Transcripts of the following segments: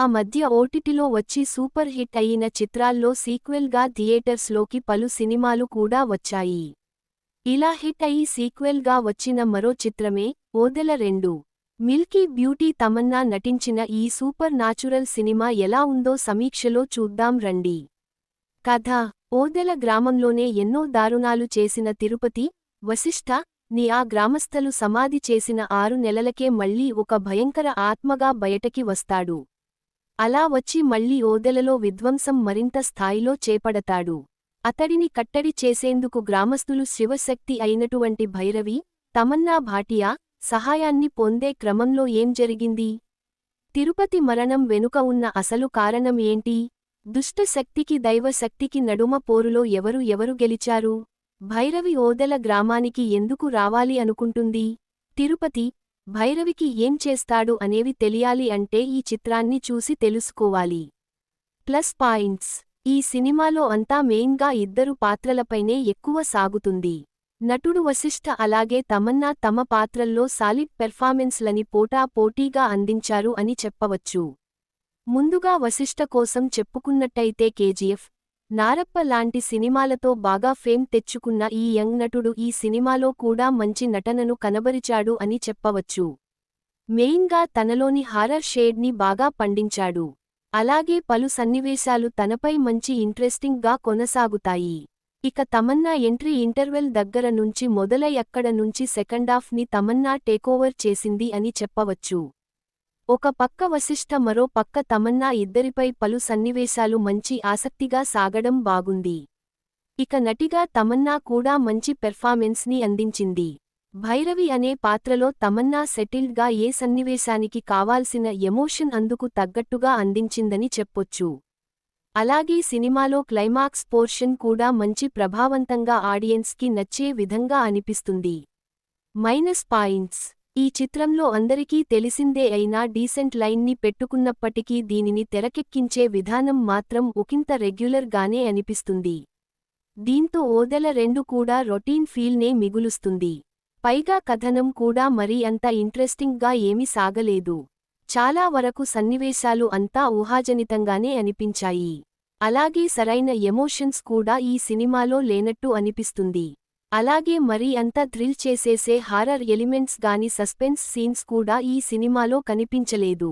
ఆ మధ్య ఓటిటిలో వచ్చి సూపర్ హిట్ అయిన చిత్రాల్లో సీక్వెల్గా థియేటర్స్లోకి పలు సినిమాలు కూడా వచ్చాయి. ఇలా హిట్ అయి సీక్వెల్గా వచ్చిన మరో చిత్రమే ఓదెల రెండు. మిల్కీ బ్యూటీ తమన్నా నటించిన ఈ సూపర్ నాచురల్ సినిమా ఎలా ఉందో సమీక్షలో చూద్దాం రండి. కథ. ఓదెల గ్రామంలోనే ఎన్నో దారుణాలు చేసిన తిరుపతి వశిష్ఠ ని ఆ గ్రామస్థలు సమాధి చేసిన ఆరు నెలలకే మళ్ళీ ఒక భయంకర ఆత్మగా బయటకి వస్తాడు. అలా వచ్చి మళ్ళీ ఓదెలలో విధ్వంసం మరింత స్థాయిలో చేపడతాడు. అతడిని కట్టడి చేసేందుకు గ్రామస్థులు శివశక్తి అయినటువంటి భైరవి తమన్నా భాటియా సహాయాన్ని పొందే క్రమంలో ఏం జరిగింది? తిరుపతి మరణం వెనుక ఉన్న అసలు కారణం ఏంటి? దుష్టశక్తికి దైవశక్తికి నడుమ పోరులో ఎవరు ఎవరు గెలిచారు? భైరవి ఓదెల గ్రామానికి ఎందుకు రావాలి అనుకుంటుంది? తిరుపతి భైరవికి ఏం చేస్తాడు అనేవి తెలియాలి అంటే ఈ చిత్రాన్ని చూసి తెలుసుకోవాలి. Plus points. ఈ సినిమాలో అంతా మెయిన్గా ఇద్దరు పాత్రలపైనే ఎక్కువ సాగుతుంది. నటుడు వశిష్ఠ అలాగే తమన్నా తమ పాత్రల్లో సాలిడ్ పెర్ఫార్మెన్స్లని పోటా పోటీగా అందించారు అని చెప్పవచ్చు. ముందుగా వశిష్ఠ కోసం చెప్పుకున్నట్టయితే కేజీఎఫ్ నారప్ప లాంటి సినిమాలతో బాగా ఫేమ్ తెచ్చుకున్న ఈ యంగ్ నటుడు ఈ సినిమాలో కూడా మంచి నటనను కనబరిచాడు అని చెప్పవచ్చు. మెయిన్గా తనలోని హారర్ షేడ్ని బాగా పండించాడు. అలాగే పలు సన్నివేశాలు తనపై మంచి ఇంట్రెస్టింగ్గా కొనసాగుతాయి. ఇక తమన్నా ఎంట్రీ ఇంటర్వెల్ దగ్గర నుంచి మొదలై అక్కడ నుంచి సెకండాఫ్ని తమన్నా టేకోవర్ చేసింది అని చెప్పవచ్చు. ఒక పక్క వశిష్ఠ మరో పక్క తమన్నా ఇద్దరిపై పలు సన్నివేశాలు మంచి ఆసక్తిగా సాగడం బాగుంది. ఇక నటిగా తమన్నా కూడా మంచి పెర్ఫార్మెన్స్ని అందించింది. భైరవి అనే పాత్రలో తమన్నా సెటిల్డ్గా ఏ సన్నివేశానికి కావాల్సిన ఎమోషన్ అందుకు తగ్గట్టుగా అందించిందని చెప్పొచ్చు. అలాగే సినిమాలో క్లైమాక్స్ పోర్షన్ కూడా మంచి ప్రభావంతంగా ఆడియన్స్కి నచ్చే విధంగా అనిపిస్తుంది. Minus points. ఈ చిత్రంలో అందరికీ తెలిసిందే అయినా డీసెంట్ లైన్ని పెట్టుకున్నప్పటికీ దీనిని తెరకెక్కించే విధానం మాత్రం ఒకంత రెగ్యులర్ గానే అనిపిస్తుంది. దీంతో ఓదెల రెండు కూడా రొటీన్ ఫీల్నే మిగులుస్తుంది. పైగా కథనం కూడా మరీ అంత ఇంట్రెస్టింగ్గా ఏమీ సాగలేదు. చాలా వరకు సన్నివేశాలు అంతా ఊహాజనితంగానే అనిపించాయి. అలాగే సరైన ఎమోషన్స్ కూడా ఈ సినిమాలో లేనట్టు అనిపిస్తుంది. అలాగే మరీ అంత థ్రిల్ చేసేసే హారర్ ఎలిమెంట్స్ గాని సస్పెన్స్ సీన్స్ కూడా ఈ సినిమాలో కనిపించలేదు.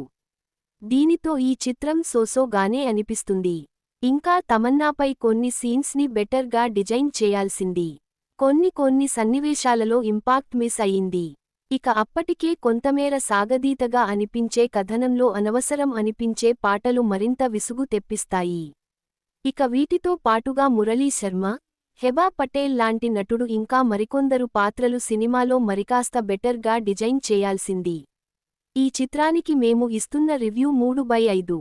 దీనితో ఈ చిత్రం సోసోగానే అనిపిస్తుంది. ఇంకా తమన్నాపై కొన్ని సీన్స్ని బెటర్గా డిజైన్ చేయాల్సింది. కొన్ని కొన్ని సన్నివేశాలలో ఇంపాక్ట్ మిస్ అయింది. ఇక అప్పటికే కొంతమేర సాగదీతగా అనిపించే కథనంలో అనవసరం అనిపించే పాటలు మరింత విసుగు తెప్పిస్తాయి. ఇక వీటితో పాటుగా మురళీ శర్మ హెబా పటేల్ లాంటి నటుడు ఇంకా మరికొందరు పాత్రలు సినిమాలో మరికాస్త బెటర్గా డిజైన్ చేయాల్సింది. ఈ చిత్రానికి మేము ఇస్తున్న రివ్యూ మూడు బై ఐదు.